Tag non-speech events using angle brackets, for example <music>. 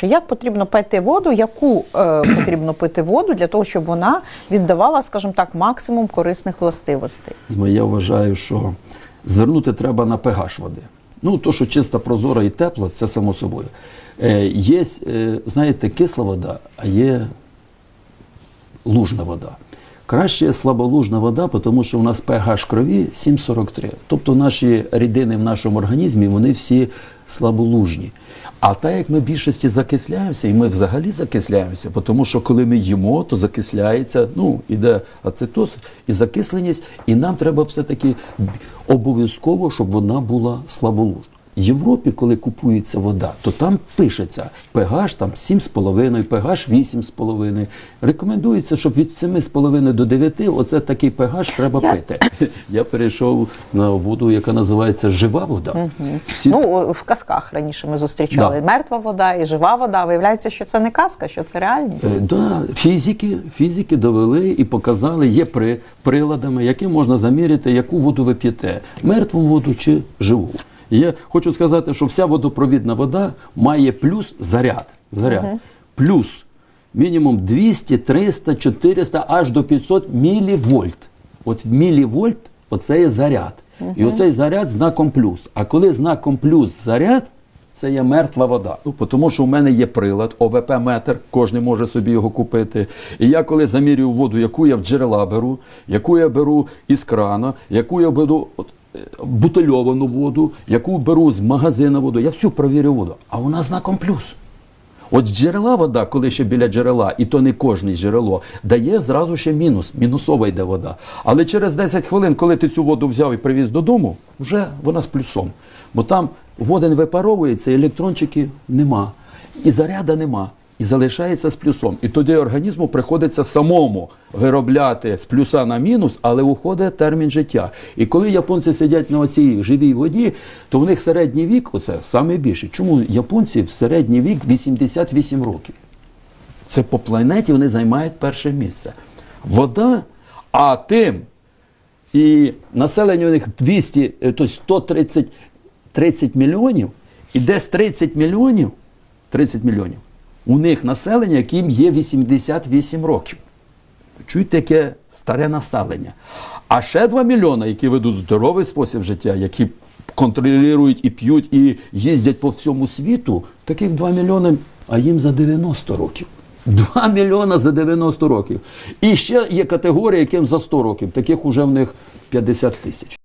що як потрібно пити воду, яку е, потрібно пити воду для того, щоб вона віддавала, скажімо так, максимум корисних властивостей. Я вважаю, що звернути треба на pH води. Ну, то, що чиста, прозора і тепла, це само собою. Е, є, е, знаєте, кисла вода, а є лужна вода. Краще слаболужна вода, тому що у нас pH крові 7,43. Тобто наші рідини в нашому організмі вони всі слаболужні. А так як ми в більшості закисляємося, і ми взагалі закисляємося, тому що коли ми їмо, то закисляється, ну, іде ацетоз і закисленість, і нам треба все-таки обов'язково, щоб вона була слаболужна. Європі, коли купується вода, то там пишеться pH там 7,5, pH 8,5. Рекомендується, щоб від 7,5 до 9 оце такий pH треба Я- пити. <laughs> Я перейшов на воду, яка називається жива вода. Всі Ну, в казках раніше ми зустрічали Да. мертва вода і жива вода. Виявляється, що це не казка, що це реальність. Е, Да, фізики, фізики довели і показали, є при, приладами, які можна заміряти, яку воду ви п'єте, мертву воду чи живу. І я хочу сказати, що вся водопровідна вода має плюс заряд. заряд. Плюс мінімум 200, 300, 400, аж до 500 мілівольт. От мілівольт оце є заряд. І оцей заряд знаком плюс. А коли знаком плюс заряд, це є мертва вода. Ну, тому що в мене є прилад, ОВП-метр, кожен може собі його купити. І я коли замірюю воду, яку я в джерела беру, яку я беру із крана, яку я беру от, бутильовану воду, яку беру з магазина воду, я всю провірю воду. А вона знаком плюс. От джерела вода, коли ще біля джерела, і то не кожне джерело, дає зразу ще мінус, мінусова йде вода. Але через 10 хвилин, коли ти цю воду взяв і привіз додому, вже вона з плюсом. Бо там водень випаровується, електрончиків нема, і заряда нема. І залишається з плюсом. І тоді організму приходиться самому виробляти з плюса на мінус, але уходить термін життя. І коли японці сидять на оцій живій воді, то в них середній вік, оце саме більше. Чому японці в середній вік 88 років? Це по планеті вони займають перше місце. Вода, а тим і населення у них 200, е, тобто 130 30 мільйонів, і десь 30 мільйонів, 30 мільйонів, у них населення, яким є 88 років. Чуєте, яке старе населення. А ще 2 мільйони, які ведуть здоровий спосіб життя, які контролюють і п'ють, і їздять по всьому світу, таких 2 мільйони, а їм за 90 років. 2 мільйона за 90 років. І ще є категорія, яким за 100 років. Таких уже в них 50 тисяч.